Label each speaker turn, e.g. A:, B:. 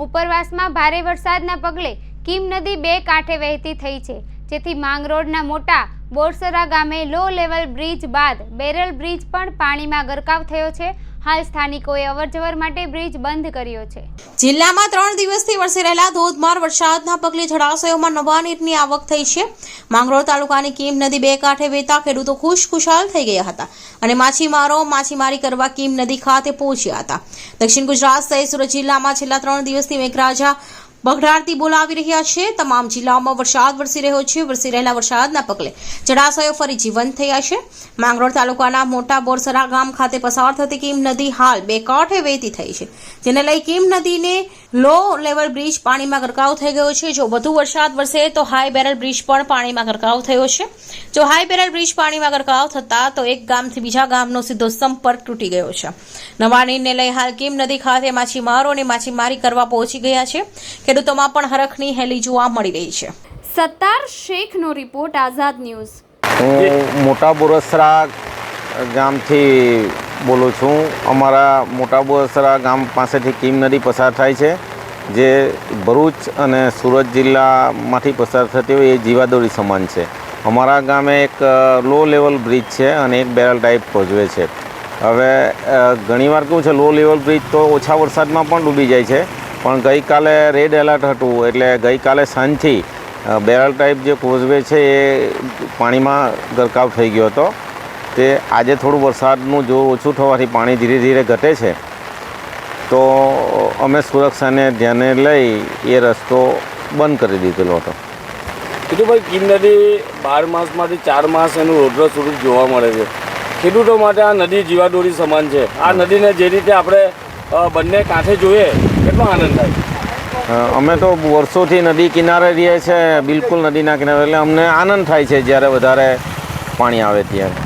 A: ઉપરવાસમાં ભારે વરસાદના પગલે કીમ નદી બે કાંઠે વહેતી થઈ છે. જેથી માંગરોળના મોટા બોરસરા ગામે લો લેવલ બ્રિજ બાદ બેરલ બ્રિજ પણ પાણીમાં ગરકાવ થયો છે. હાલ સ્થાનિકોએ અવરજવર માટે બ્રિજ બંધ કર્યો છે.
B: જિલ્લામાં ત્રણ દિવસથી વરસી રહેલા ધોધમાર વરસાદના પગલે જળાશયોમાં નવા નીરની આવક થઈ છે. માંગરોળ તાલુકાની કીમ નદી બે કાંઠે વહેતા ખેડૂતો ખુશખુશાલ થઈ ગયા હતા અને માછીમારો માછીમારી કરવા કીમ નદી ખાતે પહોંચ્યા હતા. દક્ષિણ ગુજરાત સહિત સુરત જિલ્લામાં છેલ્લા ત્રણ દિવસથી મેઘરાજા બગડારતી બોલાવી રહ્યા છે. તમામ જિલ્લાઓમાં વરસાદ વરસી રહ્યો છે. વરસી રહેલા વરસાદના પગલે જળાશયો ફરી જીવંત થયા છે. માંગરોળ તાલુકાના મોટા બોરસરા ગામ ખાતે પસાર થતી કીમ નદી હાલ બે કાંઠે વહેતી થઈ છે. જેને લઈ કીમ નદીને લો લેવલ બ્રિજ પાણીમાં ગરકાવ થઈ ગયો છે. જો વધુ વરસાદ વરસે તો હાઈ બેરલ બ્રિજ પણ પાણીમાં ગરકાવ થયો છે. જો હાઈ બેરલ બ્રિજ પાણીમાં ગરકાવ થતા તો એક ગામથી બીજા ગામનો સીધો સંપર્ક તૂટી ગયો છે. નવા નીરને લઈ હાલ કીમ નદી ખાતે માછીમારો અને માછીમારી કરવા પહોંચી ગયા છે. ખેડૂતોમાં પણ હરખની હેલી જોવા મળી રહી છે.
A: સત્તાર શેખનો રિપોર્ટ આઝાદ ન્યૂઝ.
C: મોટા બોરસરા ગામથી બોલું છું, અમારા મોટા બોસરા ગામ પાસેથી કીમ નદી પસાર થાય છે, જે ભરૂચ અને સુરત જિલ્લામાંથી પસાર થતી હોય એ જીવાદોરી સમાન છે. અમારા ગામે એક લો લેવલ બ્રિજ છે અને એક બેરલ ટાઈપ પહોંચવે છે. હવે ઘણીવાર કેવું છે લો લેવલ બ્રિજ તો ઓછા વરસાદમાં પણ ડૂબી જાય છે, પણ ગઈકાલે રેડ એલર્ટ હતું, એટલે ગઈકાલે સાંજથી બેરલ ટાઈપ જે કોઝવે છે એ પાણીમાં ગરકાવ થઈ ગયો હતો. તે આજે થોડું વરસાદનું જો ઓછું થવાથી પાણી ધીરે ધીરે ઘટે છે તો અમે સુરક્ષાને ધ્યાને લઈ એ રસ્તો બંધ કરી દીધેલો હતો.
D: કીધું ભાઈ કીમ નદી બાર માસમાંથી ચાર માસ એનું રોદ્ર સ્વરૂપ જોવા મળે છે. ખેડૂતો માટે આ નદી જીવાદોરી સમાન છે. આ નદીને જે રીતે આપણે બંને કાંઠે જોઈએ કેટલો આનંદ થાય?
C: અમે તો વર્ષોથી નદી કિનારે રહીએ છીએ બિલકુલ નદીના કિનારે એટલે અમને આનંદ થાય છે જ્યારે વધારે પાણી આવે ત્યારે.